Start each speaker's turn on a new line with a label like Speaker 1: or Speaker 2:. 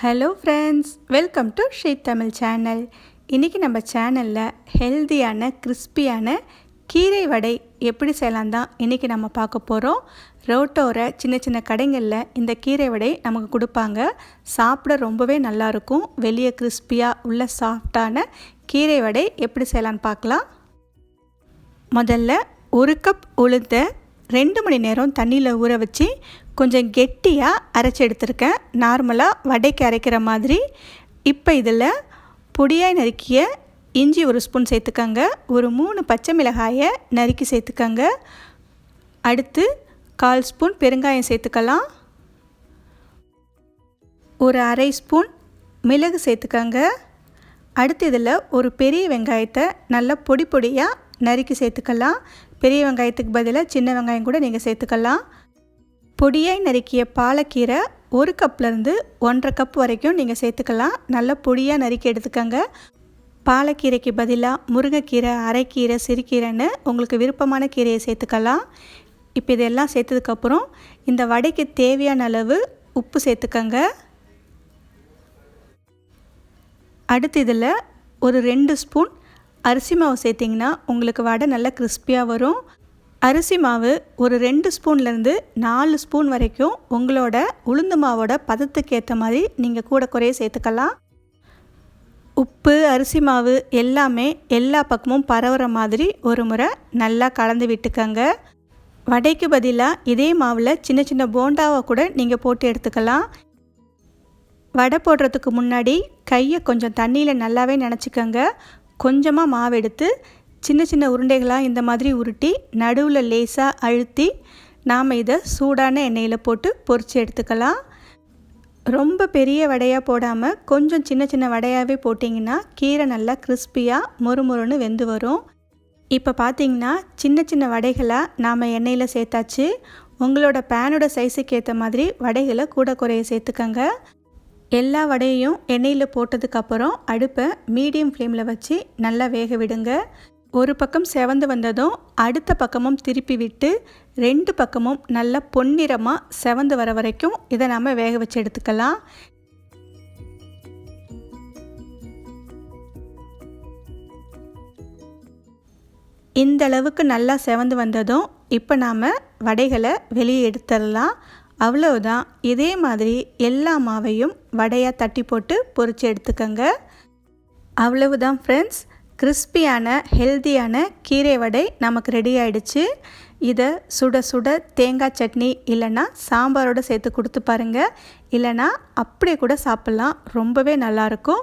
Speaker 1: Hello friends welcome to she Tamil channel இன்றைக்கி நம்ம சேனலில் ஹெல்தியான கிறிஸ்பியான கீரை வடை எப்படி செய்யலாம் தான் இன்றைக்கி நம்ம பார்க்க போகிறோம் ரோட்டோர சின்ன சின்ன கடைகளில் இந்த கீரை வடை நமக்கு கொடுப்பாங்க. சாப்பிட ரொம்பவே நல்லாயிருக்கும். வெளியே கிறிஸ்பியாக உள்ள சாஃப்டான கீரை வடை எப்படி செய்யலான்னு பார்க்கலாம். முதல்ல ஒரு கப் உளுந்த ரெண்டு மணி நேரம் தண்ணியில் ஊற வச்சு கொஞ்சம் கெட்டியாக அரைச்சி எடுத்திருக்கேன். நார்மலாக வடைக்கு அரைக்கிற மாதிரி. இப்போ இதில் பொடியாக நறுக்கிய இஞ்சி ஒரு ஸ்பூன் சேர்த்துக்கோங்க. ஒரு மூணு பச்சை மிளகாயை நறுக்கி சேர்த்துக்கோங்க. அடுத்து கால் ஸ்பூன் பெருங்காயம் சேர்த்துக்கலாம். ஒரு அரை ஸ்பூன் மிளகு சேர்த்துக்கோங்க. அடுத்து இதில் ஒரு பெரிய வெங்காயத்தை நல்லா பொடி பொடியாக நறுக்கி சேர்த்துக்கலாம். பெரிய வெங்காயத்துக்கு பதிலாக சின்ன வெங்காயம் கூட நீங்கள் சேர்த்துக்கலாம். பொடியாய் நறுக்கிய பாலக்கீரை ஒரு கப்லேருந்து ஒன்றரை கப் வரைக்கும் நீங்கள் சேர்த்துக்கலாம். நல்லா பொடியாக நறுக்கி எடுத்துக்கோங்க. பாலக்கீரைக்கு பதிலாக முருங்கைக்கீரை அரைக்கீரை சிறுக்கீரைன்னு உங்களுக்கு விருப்பமான கீரையை சேர்த்துக்கலாம். இப்போ இதெல்லாம் சேர்த்ததுக்கப்புறம் இந்த வடைக்கு தேவையான அளவு உப்பு சேர்த்துக்கங்க. அடுத்து இதில் ஒரு ரெண்டு ஸ்பூன் அரிசி மாவு சேர்த்திங்கன்னா உங்களுக்கு வடை நல்லா கிறிஸ்பியாக வரும். அரிசி மாவு ஒரு ரெண்டு ஸ்பூன்லேருந்து நாலு ஸ்பூன் வரைக்கும் உங்களோட உளுந்து மாவோட பதத்துக்கு ஏற்ற மாதிரி நீங்கள் கூட குறைய சேர்த்துக்கலாம். உப்பு அரிசி மாவு எல்லாமே எல்லா பக்கமும் பரவுற மாதிரி ஒரு முறை நல்லா கலந்து விட்டுக்கங்க. வடைக்கு பதிலாக இதே மாவில் சின்ன சின்ன போண்டாவை கூட நீங்கள் போட்டு எடுத்துக்கலாம். வடை போடுறதுக்கு முன்னாடி கையை கொஞ்சம் தண்ணியில் நல்லாவே நினச்சிக்கோங்க. கொஞ்சமாக மாவு எடுத்து சின்ன சின்ன உருண்டைகளாக இந்த மாதிரி உருட்டி நடுவில் லேசாக அழுத்தி நாம் இதை சூடான எண்ணெயில் போட்டு பொறிச்சு எடுத்துக்கலாம். ரொம்ப பெரிய வடையாக போடாமல் கொஞ்சம் சின்ன சின்ன வடையாகவே போட்டிங்கன்னா கீரை நல்லா கிறிஸ்பியாக மொறுமொறுன்னு வெந்து வரும். இப்போ பார்த்தீங்கன்னா சின்ன சின்ன வடைகளாக நாம் எண்ணெயில் சேர்த்தாச்சு. உங்களோட பேனோட சைஸுக்கு ஏற்ற மாதிரி வடைகளை கூட குறைய சேர்த்துக்கங்க. எல்லா வடையையும் எண்ணெயில் போட்டதுக்கப்புறம் அடுப்பை மீடியம் ஃப்ளேமில் வச்சு நல்லா வேக விடுங்க. ஒரு பக்கம் செவந்து வந்ததும் அடுத்த பக்கமும் திருப்பி விட்டு ரெண்டு பக்கமும் நல்லா பொன்னிறமாக செவந்து வர வரைக்கும் இதை நாம் வேக வச்சு எடுத்துக்கலாம். இந்த அளவுக்கு நல்லா செவந்து வந்ததும் இப்போ நாம் வடைகளை வெளியே எடுத்துடலாம். அவ்வளவுதான். இதே மாதிரி எல்லா மாவையும் வடையாக தட்டி போட்டு பொறிச்சு எடுத்துக்கோங்க. அவ்வளவுதான் ஃப்ரெண்ட்ஸ் கிறிஸ்பியான ஹெல்த்தியான கீரை வடை நமக்கு ரெடி ஆயிடுச்சு. இதை சுட சுட தேங்காய் சட்னி இல்லைன்னா சாம்பாரோடு சேர்த்து கொடுத்து பாருங்கள் இல்லைனா அப்படியே கூட சாப்பிட்லாம். ரொம்பவே நல்லாயிருக்கும்